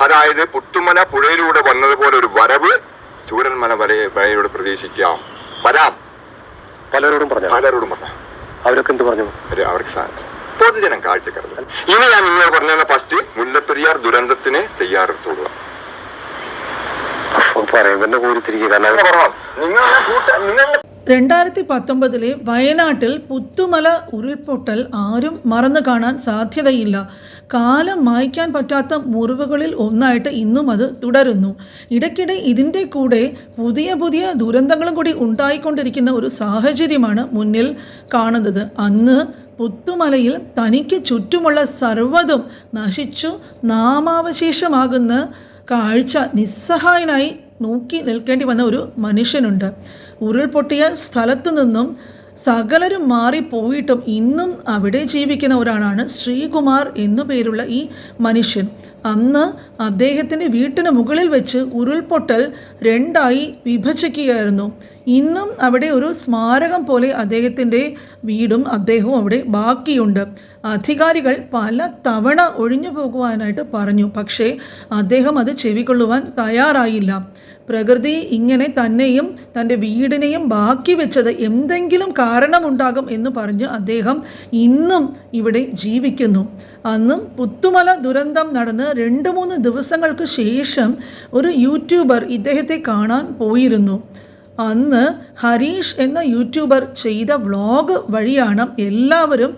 അതായത് പുത്തുമല പുഴയിലൂടെ വന്നതുപോലെ ഒരു വരവ് ചൂരന്മല വരെ വരയിലൂടെ പ്രതീക്ഷിക്കാം. വരാം. പലരോടും പറഞ്ഞു? പലരോടും പറഞ്ഞു? അവരൊക്കെ എന്ത് പറഞ്ഞു? അവർക്ക് സാ- പൊതുജനം കാഴ്ചക്കരുത്. ഇനി ഞാൻ നിങ്ങൾ പറഞ്ഞ ഫസ്റ്റ് മുല്ലപ്പെരിയാർ ദുരന്തത്തിന് തയ്യാറെടുത്തോളുക കോരിത്തിരിക്കുക കാരണം നിങ്ങളുടെ കൂട്ട നിങ്ങളുടെ രണ്ടായിരത്തി പത്തൊമ്പതിലെ വയനാട്ടിൽ പുത്തുമല ഉരുൾപൊട്ടൽ ആരും മറന്നു കാണാൻ സാധ്യതയില്ല. കാലം മായ്ക്കാൻ പറ്റാത്ത മുറിവുകളിൽ ഒന്നായിട്ട് ഇന്നും അത് തുടരുന്നു. ഇടയ്ക്കിടെ ഇതിന്റെ കൂടെ പുതിയ പുതിയ ദുരന്തങ്ങളും കൂടി ഉണ്ടായിക്കൊണ്ടിരിക്കുന്ന ഒരു സാഹചര്യമാണ് മുന്നിൽ കാണുന്നത്. അന്ന് പുത്തുമലയിൽ തനിക്ക് ചുറ്റുമുള്ള സർവതും നശിച്ചു. നാമാവശേഷമാകുന്ന കാഴ്ച നിസ്സഹായനായി നോക്കി നിൽക്കേണ്ടി വന്ന ഒരു മനുഷ്യനുണ്ട്. ഉരുൾപൊട്ടിയ സ്ഥലത്തു നിന്നും സകലരും മാറിപ്പോയിട്ടും ഇന്നും അവിടെ ജീവിക്കുന്ന ഒരാളാണ് ശ്രീകുമാർ എന്നു പേരുള്ള ഈ മനുഷ്യൻ. അന്ന് അദ്ദേഹത്തിന്റെ വീട്ടിന് മുകളിൽ വെച്ച് ഉരുൾപൊട്ടൽ രണ്ടായി വിഭജിക്കുകയായിരുന്നു. ഇന്നും അവിടെ ഒരു സ്മാരകം പോലെ അദ്ദേഹത്തിന്റെ വീടും അദ്ദേഹവും അവിടെ ബാക്കിയുണ്ട്. അധികാരികൾ പല തവണ ഒഴിഞ്ഞു പോകുവാനായിട്ട് പറഞ്ഞു. പക്ഷേ അദ്ദേഹം അത് ചെവിക്കൊള്ളുവാൻ തയ്യാറായില്ല. പ്രകൃതി ഇങ്ങനെ തന്നെയും തന്റെ വീടിനെയും ബാക്കി വെച്ചത് എന്തെങ്കിലും കാരണമുണ്ടാകും എന്ന് പറഞ്ഞ് അദ്ദേഹം ഇന്നും ഇവിടെ ജീവിക്കുന്നു. അന്നും പുത്തുമല ദുരന്തം നടന്ന് രണ്ട് മൂന്ന് ദിവസങ്ങൾക്ക് ശേഷം ഒരു യൂട്യൂബർ ഇദ്ദേഹത്തെ കാണാൻ പോയിരുന്നു. അന്ന് ഹരീഷ് എന്ന യൂട്യൂബർ ചെയ്ത വ്ളോഗ് വഴിയാണ് എല്ലാവരും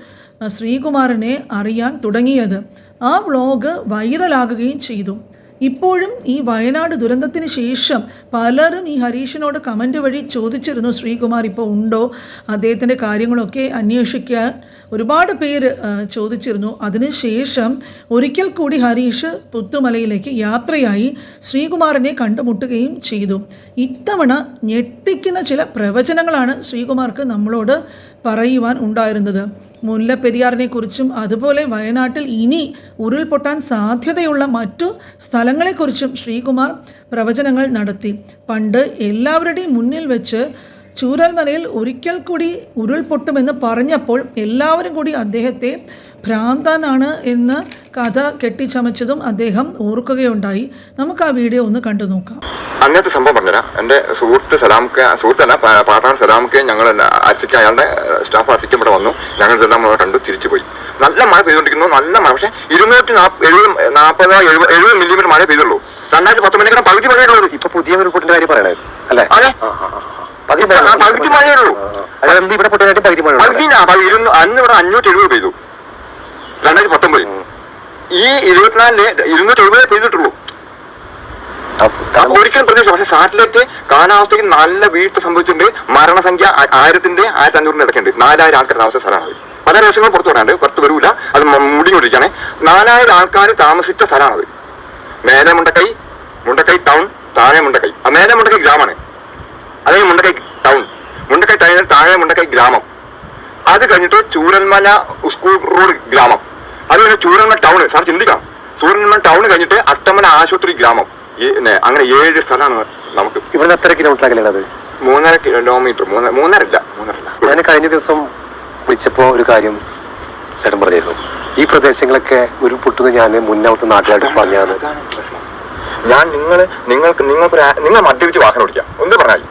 ശ്രീകുമാറിനെ അറിയാൻ തുടങ്ങിയത്. ആ വ്ളോഗ് വൈറലാകുകയും ചെയ്തു. ഇപ്പോഴും ഈ വയനാട് ദുരന്തത്തിന് ശേഷം പലരും ഈ ഹരീഷിനോട് കമന്റ് വഴി ചോദിച്ചിരുന്നു ശ്രീകുമാർ ഇപ്പോൾ ഉണ്ടോ? അദ്ദേഹത്തിന്റെ കാര്യങ്ങളൊക്കെ അന്വേഷിക്കാൻ ഒരുപാട് പേര് ചോദിച്ചിരുന്നു. അതിനുശേഷം ഒരിക്കൽ കൂടി ഹരീഷ് പുത്തുമലയിലേക്ക് യാത്രയായി ശ്രീകുമാറിനെ കണ്ടുമുട്ടുകയും ചെയ്തു. ഇത്തവണ ഞെട്ടിക്കുന്ന ചില പ്രവചനങ്ങളാണ് ശ്രീകുമാർക്ക് നമ്മളോട് പറയുവാൻ ഉണ്ടായിരുന്നത്. മുല്ലപ്പെരിയാറിനെ കുറിച്ചും അതുപോലെ വയനാട്ടിൽ ഇനി ഉരുൾപൊട്ടാൻ സാധ്യതയുള്ള മറ്റു സ്ഥലങ്ങളെക്കുറിച്ചും ശ്രീകുമാർ പ്രവചനങ്ങൾ നടത്തി. പണ്ട് എല്ലാവരുടെയും മുന്നിൽ വെച്ച് ചൂരൽമലയിൽ ഒരിക്കൽ കൂടി ഉരുൾപൊട്ടുമെന്ന് പറഞ്ഞപ്പോൾ എല്ലാവരും കൂടി അദ്ദേഹത്തെ ഭ്രാന്താനാണ് എന്ന് കഥ കെട്ടിച്ചമച്ചതും അദ്ദേഹം ഓർക്കുകയുണ്ടായി. നമുക്ക് ആ വീഡിയോ ഒന്ന് കണ്ടു നോക്കാം. അങ്ങനത്തെ സംഭവം പറഞ്ഞുതരാം. എന്റെ സുഹൃത്ത് സലാംക്ക് സുഹൃത്തല്ല പാട്ടാൻ പാർട്ണർ സലാംക്ക് ഞങ്ങൾ അയാളുടെ സ്റ്റാഫ് അസിക്ക് ഇവിടെ വന്നു. ഞങ്ങൾ ഇതെല്ലാം കണ്ടു തിരിച്ചു പോയി. നല്ല മഴ പെയ്തുകൊണ്ടിരിക്കുന്നു നല്ല മഴ. പക്ഷേ ഇരുന്നൂറ്റി എഴുപത് നാൽപ്പത് എഴുപത് എഴുപത് മില്ലിമീറ്റർ മഴ പെയ്തുള്ളൂ. രണ്ടായിരത്തി പത്തൊമ്പതിനേക്കാൾ പകുതി മഴയുള്ളത് ഇപ്പൊ പുതിയ ഒരു പൊട്ടിന്റെ കാര്യം പറയണേ അല്ലേ? അതെ. പകുതി മഴയുള്ളൂ ഇവിടെ പൊട്ടിനായിട്ട് പകുതി മഴ. പകുതി ഇരുന്ന് അന്ന് ഇവിടെ അഞ്ഞൂറ്റി എഴുപത് പെയ്തു. രണ്ടായിരത്തി പത്തൊമ്പത് ഈ ഇരുപത്തിനാലിന് ഇരുന്നൂറ്റി എഴുപത് പെയ്തിട്ടുള്ളൂ. ഒരിക്കലും പ്രതീക്ഷ പക്ഷെ സാറ്റലൈറ്റ് കാലാവസ്ഥയ്ക്ക് നല്ല വീഴ്ച സംഭവിച്ചിട്ടുണ്ട്. മരണസംഖ്യ ആയിരത്തിന്റെ ആയിരത്തി അഞ്ഞൂറിന്റെ ഇടയ്ക്കുണ്ട്. നാലായിരം ആൾക്കാർ താമസിച്ച സ്ഥലമാണ് പല രാഷ്ട്രങ്ങളും പുറത്തു വരാണ്ട്. പുറത്ത് വരൂല. അത് മ- മൂടിക്കൊണ്ടിരിക്കുകയാണ് നാലായിരം ആൾക്കാർ താമസിച്ച സ്ഥലമാണത്. മേലെ മുണ്ടക്കൈ മുണ്ടക്കൈ ടൗൺ താഴെ മുണ്ടക്കൈ. ആ മേലെ മുണ്ടക്കൈ ഗ്രാമമാണ്. അതായത് മുണ്ടക്കൈ ടൗൺ. മുണ്ടക്കൈ ടൗണിൽ താഴെ മുണ്ടക്കൈ ഗ്രാമം. അത് കഴിഞ്ഞിട്ട് ചൂരന്മല സ്കൂൾ റോഡ് ഗ്രാമം. അത് കഴിഞ്ഞ് ചൂരന്മല ടൗൺ സാർ ചിന്തിക്കാം ചൂരന്മല ടൗൺ കഴിഞ്ഞിട്ട് അട്ടമല ആശുപത്രി ഗ്രാമം. അങ്ങനെ ഏഴ് സ്ഥലമാണ് നമുക്ക്. ഇവിടെ എത്ര കിലോമീറ്റർ അകലെയാണ് അത്? മൂന്നര കിലോമീറ്റർ മൂന്നര മൂന്നരല്ല മൂന്നര ഇല്ല ഞാൻ കഴിഞ്ഞ ദിവസം വിളിച്ചപ്പോ ഒരു കാര്യം ചേട്ടൻ പറഞ്ഞിരുന്നു. ഈ പ്രദേശങ്ങളൊക്കെ ഒരു പൊട്ടുന്ന ഞാൻ മുന്നോട്ട് നാട്ടുകാർക്ക് പറഞ്ഞാണ് ഞാൻ നിങ്ങൾ നിങ്ങൾക്ക് നിങ്ങൾക്ക് നിങ്ങൾ മദ്യപിച്ച് വാഹനം ഓടിക്കാം ഒന്ന് പറഞ്ഞാൽ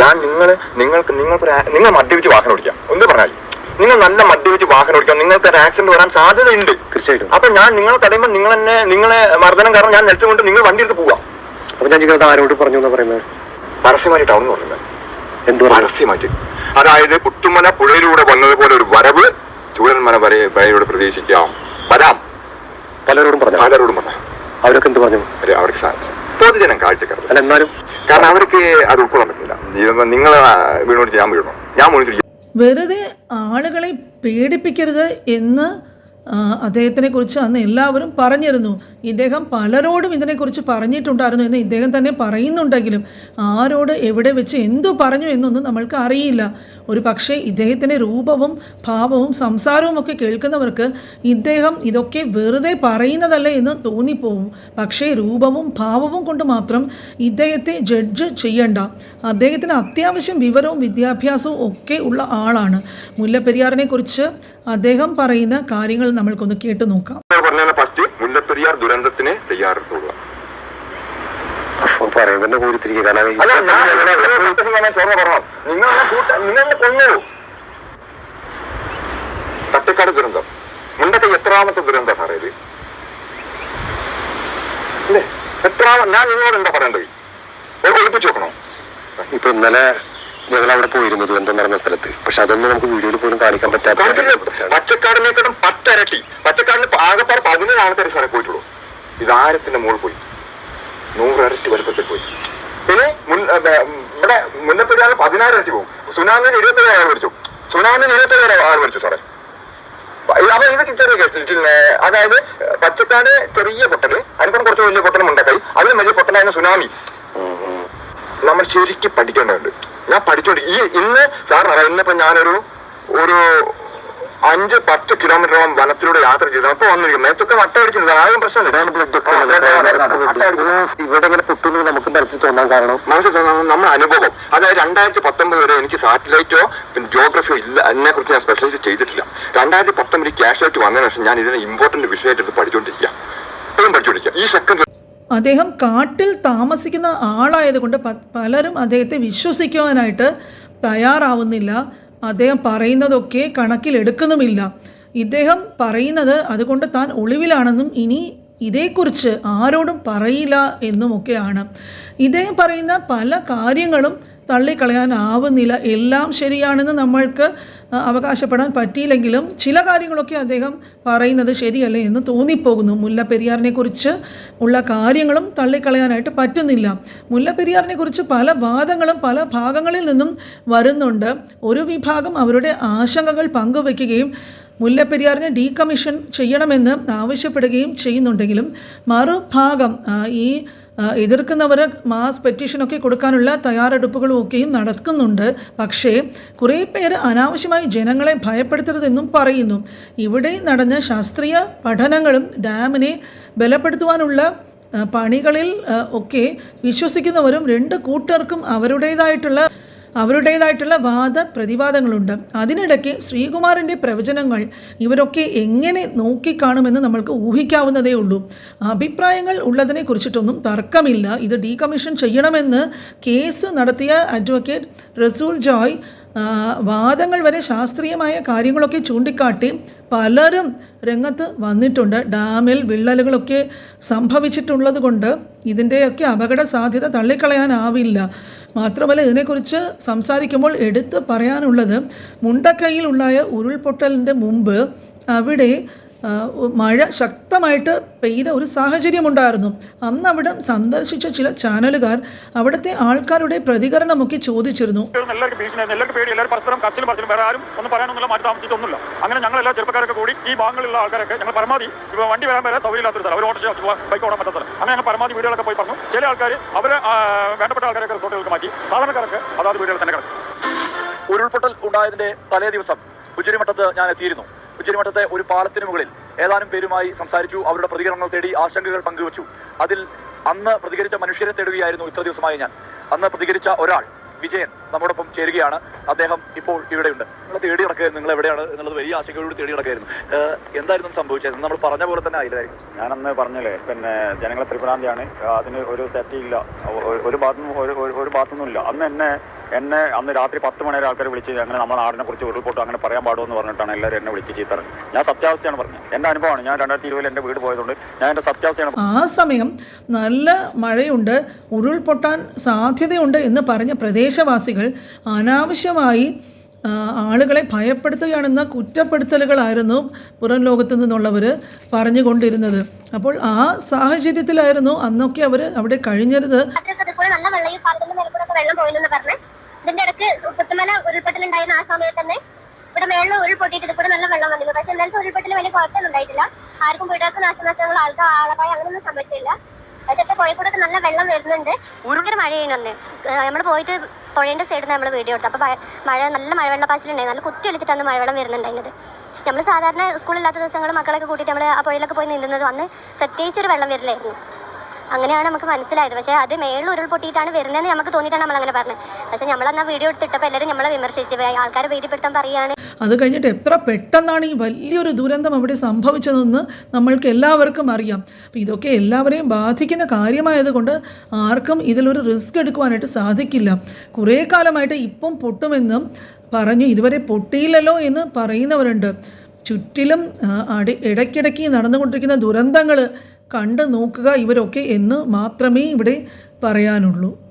ഞാൻ നിങ്ങൾ നിങ്ങൾക്ക് നിങ്ങൾക്ക് നിങ്ങൾ മദ്യപിച്ച് വാഹനം ഓടിക്കാം ഒന്ന് പറഞ്ഞാൽ നിങ്ങൾ നല്ല മദ്യപിച്ച് വാഹനം ഓടിക്കാം നിങ്ങൾക്ക് ഒരു ആക്സിഡന്റ് വരാൻ സാധ്യതയുണ്ട്. തീർച്ചയായിട്ടും. അപ്പൊ ഞാൻ നിങ്ങളെ തടയുമ്പോൾ നിങ്ങൾ എന്നെ നിങ്ങളെ മർദ്ദനം കാരണം ഞാൻ നിലച്ചുകൊണ്ട് നിങ്ങൾ വണ്ടി എടുത്ത് പോവാം. അപ്പൊ ഞാൻ ചോദിക്കുന്നത് ആരോട് പറഞ്ഞു എന്നാ പറയുന്നത്? പരസ്യമായി എന്ന് പറയുന്നത് എന്ത് പരസ്യമായിട്ട്. അതായത് പുത്തുമല പുഴയിലൂടെ വന്നതുപോലെ ഒരു വരവ് ചൂരന്മല വരെ വരയോട് പ്രതീക്ഷിക്കാം. വരാം. പലരോടും പറഞ്ഞു? പലരോടും പറഞ്ഞു? അവരൊക്കെ എന്ത് പറഞ്ഞു? അവർക്ക് സാധിച്ചു. പൊതുജനം കാഴ്ചക്കാരും അല്ല എന്നാലും കാരണം അവർക്ക് അത് ഉൾക്കൊള്ളാൻ പറ്റില്ല. നിങ്ങൾ വീണോട്ട് ഞാൻ വീണോ ഞാൻ വീണിട്ട് വെറുതെ ആളുകളെ പേടിപ്പിക്കരുത് എന്ന് അദ്ദേഹത്തിനെ അദ്ദേഹത്തിനെക്കുറിച്ച് അന്ന് എല്ലാവരും പറഞ്ഞിരുന്നു. ഇദ്ദേഹം പലരോടും ഇതിനെക്കുറിച്ച് പറഞ്ഞിട്ടുണ്ടായിരുന്നു എന്ന് ഇദ്ദേഹം തന്നെ പറയുന്നുണ്ടെങ്കിലും ആരോട് എവിടെ വെച്ച് എന്തു പറഞ്ഞു എന്നൊന്നും നമ്മൾക്ക് അറിയില്ല. ഒരു പക്ഷേ ഇദ്ദേഹത്തിന്റെ രൂപവും ഭാവവും സംസാരവും ഒക്കെ കേൾക്കുന്നവർക്ക് ഇദ്ദേഹം ഇതൊക്കെ വെറുതെ പറയുന്നതല്ലേ എന്ന് തോന്നിപ്പോവും. പക്ഷേ രൂപവും ഭാവവും കൊണ്ട് മാത്രം ഇദ്ദേഹത്തെ ജഡ്ജ് ചെയ്യണ്ട. അദ്ദേഹത്തിന് അത്യാവശ്യം വിവരവും വിദ്യാഭ്യാസവും ഒക്കെ ഉള്ള ആളാണ്. മുല്ലപ്പെരിയാറിനെ കുറിച്ച് അദ്ദേഹം പറയുന്ന കാര്യങ്ങൾ നമ്മൾക്കൊന്ന് കേട്ടു നോക്കാം. മുല്ലപ്പെരിയാർ ദുരന്തത്തിന് തയ്യാറെടുത്തോളുക. നിങ്ങൾ എന്നെ കൊന്നു തട്ടക്കാട് ദുരന്തം മുണ്ടത്തെ എത്രാമത്തെ ദുരന്തം സാറേ ഇത് അല്ലേ ഞാൻ നിങ്ങളോട് എന്താ പറയേണ്ടത് ഒളിപ്പിച്ച് നോക്കണോ ഇപ്പൊ ഇന്നലെ ഞങ്ങൾ അവിടെ പോയിരുന്നു ദുരന്തം നടന്ന സ്ഥലത്ത് പക്ഷെ അതൊന്നും നമുക്ക് വീഡിയോയിൽ പോലും കാണിക്കാൻ? പറ്റാത്ത പച്ചക്കാടിനേക്കാളും പത്തരട്ടി പച്ചക്കാടിന് ആകെപ്പാട് പതിനേഴ് ആൾക്കാർ സാറേ പോയിട്ടുള്ളൂ ഇത് ആരത്തിന്റെ മുകളിൽ പോയി നൂറരട്ടി വലുപ്പത്തിൽ പോയി. പിന്നെ മുൻ മുന്നത്തെ ബേ, ഇവിടെ മുല്ലപ്പെരിയാറ് പതിനായിരം ഇരട്ടി പോകും. സുനാമിന് ഇരുപത്തേഴ് ആൾ മരിച്ചു. സുനാമിന് ഇരുപത്തേഴ് ആൾ മരിച്ചു സാറേ അപ്പൊ ഇത് ചെറിയ കേസ് അതായത് പച്ചക്കാട് ചെറിയ പൊട്ടൽ അതിനൊപ്പം കുറച്ച് വലിയ പൊട്ടലും ഉണ്ടാക്കായി. അതിന് വലിയ പൊട്ടലായിരുന്നു സുനാമി. നമ്മൾ ശരിക്കും പഠിക്കേണ്ടതുണ്ട്. ഞാൻ പഠിച്ചോണ്ട് ഈ ഇന്ന് സാറിനറിയാം ഇന്നിപ്പോ ഞാനൊരു ഒരു അഞ്ച് പത്ത് കിലോമീറ്ററോളം വനത്തിലൂടെ യാത്ര ചെയ്തു. അപ്പൊ വന്നിരിക്കും മേത്തൊക്കെ വട്ട അടിച്ചിട്ടുണ്ട് ആരും പ്രശ്നമില്ല. ഇവിടെ ഇങ്ങനെ പൊട്ടുന്നത് നമുക്ക് മനസ്സിൽ തോന്നാൻ കാരണം? മനസ്സിൽ തോന്നാൻ നമ്മുടെ അനുഭവം. അതായത് രണ്ടായിരത്തി പത്തൊമ്പത് വരെ എനിക്ക് സാറ്റലൈറ്റോ പിന്നെ ജോഗ്രഫിയോ ഇല്ല. അതിനെ കുറിച്ച് ഞാൻ സ്പെഷ്യലൈസ് ചെയ്തിട്ടില്ല. രണ്ടായിരത്തി പത്തൊമ്പത് ക്യാഷ് ആയിട്ട് വന്നതിന് ശേഷം ഞാൻ ഇതിനെ ഇമ്പോർട്ടന്റ് വിഷയമായിട്ട് എടുത്ത് പഠിച്ചുകൊണ്ടിരിക്കുക ഇപ്പോഴും പഠിച്ചുകൊണ്ടിരിക്കുക ഈ സെക്കൻഡ് അദ്ദേഹം കാട്ടിൽ താമസിക്കുന്ന ആളായതുകൊണ്ട് പലരും അദ്ദേഹത്തെ വിശ്വസിക്കുവാനായിട്ട് തയ്യാറാവുന്നില്ല. അദ്ദേഹം പറയുന്നതൊക്കെ കണക്കിലെടുക്കുന്നുമില്ല. ഇദ്ദേഹം പറയുന്നത് അതുകൊണ്ട് താൻ ഒളിവിലാണെന്നും ഇനി ഇതേക്കുറിച്ച് ആരോടും പറയില്ല എന്നുമൊക്കെയാണ്. ഇദ്ദേഹം പറയുന്ന പല കാര്യങ്ങളും തള്ളിക്കളയാനാവുന്നില്ല. എല്ലാം ശരിയാണെന്ന് നമ്മൾക്ക് അവകാശപ്പെടാൻ പറ്റിയില്ലെങ്കിലും ചില കാര്യങ്ങളൊക്കെ അദ്ദേഹം പറയുന്നത് ശരിയല്ല എന്ന് തോന്നിപ്പോകുന്നു. മുല്ലപ്പെരിയാറിനെക്കുറിച്ച് ഉള്ള കാര്യങ്ങളും തള്ളിക്കളയാനായിട്ട് പറ്റുന്നില്ല. മുല്ലപ്പെരിയാറിനെക്കുറിച്ച് പല വാദങ്ങളും പല ഭാഗങ്ങളിൽ നിന്നും വരുന്നുണ്ട്. ഒരു വിഭാഗം അവരുടെ ആശങ്കകൾ പങ്കുവയ്ക്കുകയും മുല്ലപ്പെരിയാറിനെ ഡീകമ്മീഷൻ ചെയ്യണമെന്ന് ആവശ്യപ്പെടുകയും ചെയ്യുന്നുണ്ടെങ്കിലും മറുഭാഗം ഈ എതിർക്കുന്നവർ മാസ് പെറ്റീഷനൊക്കെ കൊടുക്കാനുള്ള തയ്യാറെടുപ്പുകളും ഒക്കെയും നടക്കുന്നുണ്ട്. പക്ഷേ കുറേ പേര് അനാവശ്യമായി ജനങ്ങളെ ഭയപ്പെടുത്തരുതെന്നും പറയുന്നു. ഇവിടെ നടന്ന ശാസ്ത്രീയ പഠനങ്ങളും ഡാമിനെ ബലപ്പെടുത്തുവാനുള്ള പണികളിൽ ഒക്കെ വിശ്വസിക്കുന്നവരും രണ്ട് കൂട്ടർക്കും അവരുടേതായിട്ടുള്ള അവരുടേതായിട്ടുള്ള വാദ പ്രതിവാദങ്ങളുണ്ട്. അതിനിടയ്ക്ക് ശ്രീകുമാറിന്റെ പ്രവചനങ്ങൾ ഇവരൊക്കെ എങ്ങനെ നോക്കിക്കാണുമെന്ന് നമ്മൾക്ക് ഊഹിക്കാവുന്നതേ ഉള്ളൂ. അഭിപ്രായങ്ങൾ ഉള്ളതിനെ കുറിച്ചിട്ടൊന്നും തർക്കമില്ല. ഇത് ഡീകമ്മീഷൻ ചെയ്യണമെന്ന് കേസ് നടത്തിയ അഡ്വക്കേറ്റ് റസൂൽ ജോയ് വാദങ്ങൾ വരെ ശാസ്ത്രീയമായ കാര്യങ്ങളൊക്കെ ചൂണ്ടിക്കാട്ടി പലരും രംഗത്ത് വന്നിട്ടുണ്ട്. ഡാമിൽ വിള്ളലുകളൊക്കെ സംഭവിച്ചിട്ടുള്ളത് കൊണ്ട് ഇതിന്റെയൊക്കെ അപകട സാധ്യത തള്ളിക്കളയാനാവില്ല. മാത്രമല്ല ഇതിനെക്കുറിച്ച് സംസാരിക്കുമ്പോൾ എടുത്ത് പറയാനുള്ളത് മുണ്ടക്കൈയിലുണ്ടായ ഉരുൾപൊട്ടലിന്റെ മുമ്പ് അവിടെ മഴ ശക്തമായിട്ട് പെയ്ത ഒരു സാഹചര്യമുണ്ടായിരുന്നു. അന്ന് അവിടെ സന്ദർശിച്ച ചില ചാനലുകാർ അവിടുത്തെ ആൾക്കാരുടെ പ്രതികരണമൊക്കെ ചോദിച്ചിരുന്നു. എല്ലാവർക്കും പേടി. എല്ലാവരും പരസ്പരം കച്ചിലും പറിച്ചിലും വേറെ ആരും ഒന്നും പറയാനൊന്നുമില്ല മാറ്റി താമസിച്ചിട്ടൊന്നുമില്ല അങ്ങനെ ഞങ്ങൾ എല്ലാ ചെറുപ്പക്കാരൊക്കെ കൂടി ഈ ഭാഗങ്ങളിലുള്ള ആൾക്കാരൊക്കെ ഞങ്ങൾ പരമാവധി ഇപ്പോൾ വണ്ടി വരാൻ വരെ സൗകര്യമില്ലാത്തൊരു സ്ഥലം. അവർ ഓട്ടോ ബൈക്ക് ഓടാൻ പറ്റാത്ത സ്ഥലം. അങ്ങനെ ഞങ്ങൾ പരമാവധി വീടുകളൊക്കെ പോയി പറഞ്ഞു. ചില ആൾക്കാർ അവരെ വേണ്ടപ്പെട്ട ആൾക്കാരൊക്കെ റിസോർട്ടുകൾക്ക് മാറ്റി. സാധാരണക്കാരൊക്കെ അതാത് വീടുകളിൽ തന്നെ കിടക്കും. ഉരുൾപൊട്ടൽ ഉണ്ടായതിന്റെ തലേ ദിവസം ഉജിരിമട്ടത്ത് ഞാൻ എത്തിയിരുന്നു. ഉജ്ജരിമഠത്തെ ഒരു പാലത്തിന് മുകളിൽ ഏതാനും പേരുമായി സംസാരിച്ചു. അവരുടെ പ്രതികരണങ്ങൾ തേടി ആശങ്കകൾ പങ്കുവച്ചു. അതിൽ അന്ന് പ്രതികരിച്ച മനുഷ്യരെ തേടുകയായിരുന്നു ഇത്ര ദിവസമായി ഞാൻ. അന്ന് പ്രതികരിച്ച ഒരാൾ വിജയൻ നമ്മോടൊപ്പം ചേരുകയാണ്. അദ്ദേഹം ഇപ്പോൾ ഇവിടെയുണ്ട്. നിങ്ങൾ തേടി നടക്കുകയായിരുന്നു. നിങ്ങൾ എവിടെയാണ് എന്നുള്ളത് വലിയ ആശങ്കയോട് തേടി നടക്കുകയായിരുന്നു. എന്തായിരുന്നു സംഭവിച്ചത്? നമ്മൾ പറഞ്ഞ പോലെ തന്നെ ആയില്ലായിരിക്കും. ഞാനന്ന് പറഞ്ഞല്ലേ പിന്നെ ജനങ്ങളെ പരിഭ്രാന്തിയാണ് അതിന് ഒരു സെറ്റ് ഇല്ല. ഒരു ഭാഗത്തുനിന്നും ഒരു ഒരു- ഒരു ഭാഗത്തുനിന്നും ഇല്ല. അന്ന് എന്നെ എന്നെ അന്ന് രാത്രി പത്ത് മണി വരെ ആൾക്കാർ വിളിച്ച് അങ്ങനെ നമ്മുടെ നാടിനെ കുറിച്ച് ഉരുൾപൊട്ടും അങ്ങനെ പറയാൻ പാടുമെന്ന് പറഞ്ഞിട്ടാണ് എല്ലാവരും എന്നെ വിളിച്ച് ചീത്തറ ഞാൻ സത്യാവസ്ഥയാണ് പറഞ്ഞത്. എന്റെ അനുഭവമാണ്. ഞാൻ രണ്ടായിരത്തി ഇരുപതിൽ എന്റെ വീട് പോയതുകൊണ്ട് ഞാൻ എന്റെ സത്യാവസ്ഥയാണ് ആ സമയം നല്ല മഴയുണ്ട്. ഉരുൾപൊട്ടാൻ സാധ്യതയുണ്ട് എന്ന് പറഞ്ഞ പ്രദേശവാസികൾ അനാവശ്യമായി ആളുകളെ ഭയപ്പെടുത്തുകയാണെന്ന കുറ്റപ്പെടുത്തലുകളായിരുന്നു പുറം ലോകത്തു നിന്നുള്ളവർ പറഞ്ഞുകൊണ്ടിരുന്നത്. അപ്പോൾ ആ സാഹചര്യത്തിലായിരുന്നു അന്നൊക്കെ അവർ അവിടെ കഴിഞ്ഞത്. ഇതിന്റെ ഇടയ്ക്ക് പുത്തുമല ഉരുൾപൊട്ടലുണ്ടായിരുന്ന ആ സമയത്ത് തന്നെ ഇവിടെ മേളിൽ ഉരുൾപൊട്ടിയിട്ട് ഇത് നല്ല വെള്ളം വന്നിരുന്നു. പക്ഷെ എന്നാലും ഉരുൾപൊട്ടൽ വലിയ കുഴപ്പമൊന്നും ഉണ്ടായിട്ടില്ല. ആർക്കും വീടുകൾക്ക് നാശനഷ്ടങ്ങൾ ആൾക്കാർ ആളക്കായ അങ്ങനെയൊന്നും സംഭവിച്ചില്ല. പക്ഷെ ഇപ്പൊ പുഴയിൽ നല്ല വെള്ളം വരുന്നുണ്ട്. ഭയങ്കര മഴയാണ് അന്ന്. നമ്മൾ പോയിട്ട് പുഴേന്റെ സൈഡിൽ നിന്ന് നമ്മൾ വീഡിയോ എടുത്തു. അപ്പോൾ മഴ- നല്ല മഴവെള്ളപ്പാച്ചിലുണ്ടായി നല്ല കുത്തി ഒലിച്ചിട്ടാണ് മഴവെള്ളം വരുന്നുണ്ടായിരുന്നത് നമ്മൾ സാധാരണ സ്കൂളില്ലാത്ത ദിവസങ്ങൾ മക്കളൊക്കെ കൂട്ടിയിട്ട് നമ്മൾ ആ പുഴയിലൊക്കെ പോയി നീന്തുന്നത് വന്ന് പ്രത്യേകിച്ച് ഒരു വെള്ളം വരില്ലായിരുന്നു. അങ്ങനെയാണ് നമുക്ക് മനസ്സിലായത്. പക്ഷേ അത് മേളിൽ ഉരുൾപൊട്ടിയിട്ടാണ് വരുന്നതെന്ന് നമുക്ക് തോന്നിയിട്ടാണ് നമ്മൾ അങ്ങനെ പറഞ്ഞത്. പക്ഷേ നമ്മളന്ന് ആ വീഡിയോ എടുത്തിട്ടപ്പോൾ എല്ലാവരും നമ്മളെ വിമർശിച്ച് ആൾക്കാരെ ഭീതിപ്പെടുത്താൻ പറയുകയാണ്. അത് കഴിഞ്ഞിട്ട് എത്ര പെട്ടെന്നാണ് ഈ വലിയൊരു ദുരന്തം അവിടെ സംഭവിച്ചതെന്ന് നമ്മൾക്ക് എല്ലാവർക്കും അറിയാം. അപ്പോൾ ഇതൊക്കെ എല്ലാവരെയും ബാധിക്കുന്ന കാര്യമായതുകൊണ്ട് ആർക്കും ഇതിലൊരു റിസ്ക് എടുക്കുവാനായിട്ട് സാധിക്കില്ല. കുറേ കാലമായിട്ട് ഇപ്പം പൊട്ടുമെന്നും പറഞ്ഞു ഇതുവരെ പൊട്ടിയില്ലല്ലോ എന്ന് പറയുന്നവരുണ്ട്. ചുറ്റിലും അടി ഇടയ്ക്കിടയ്ക്ക് നടന്നുകൊണ്ടിരിക്കുന്ന ദുരന്തങ്ങൾ കണ്ടു നോക്കുക ഇവരൊക്കെ എന്ന് മാത്രമേ ഇവിടെ പറയാനുള്ളൂ.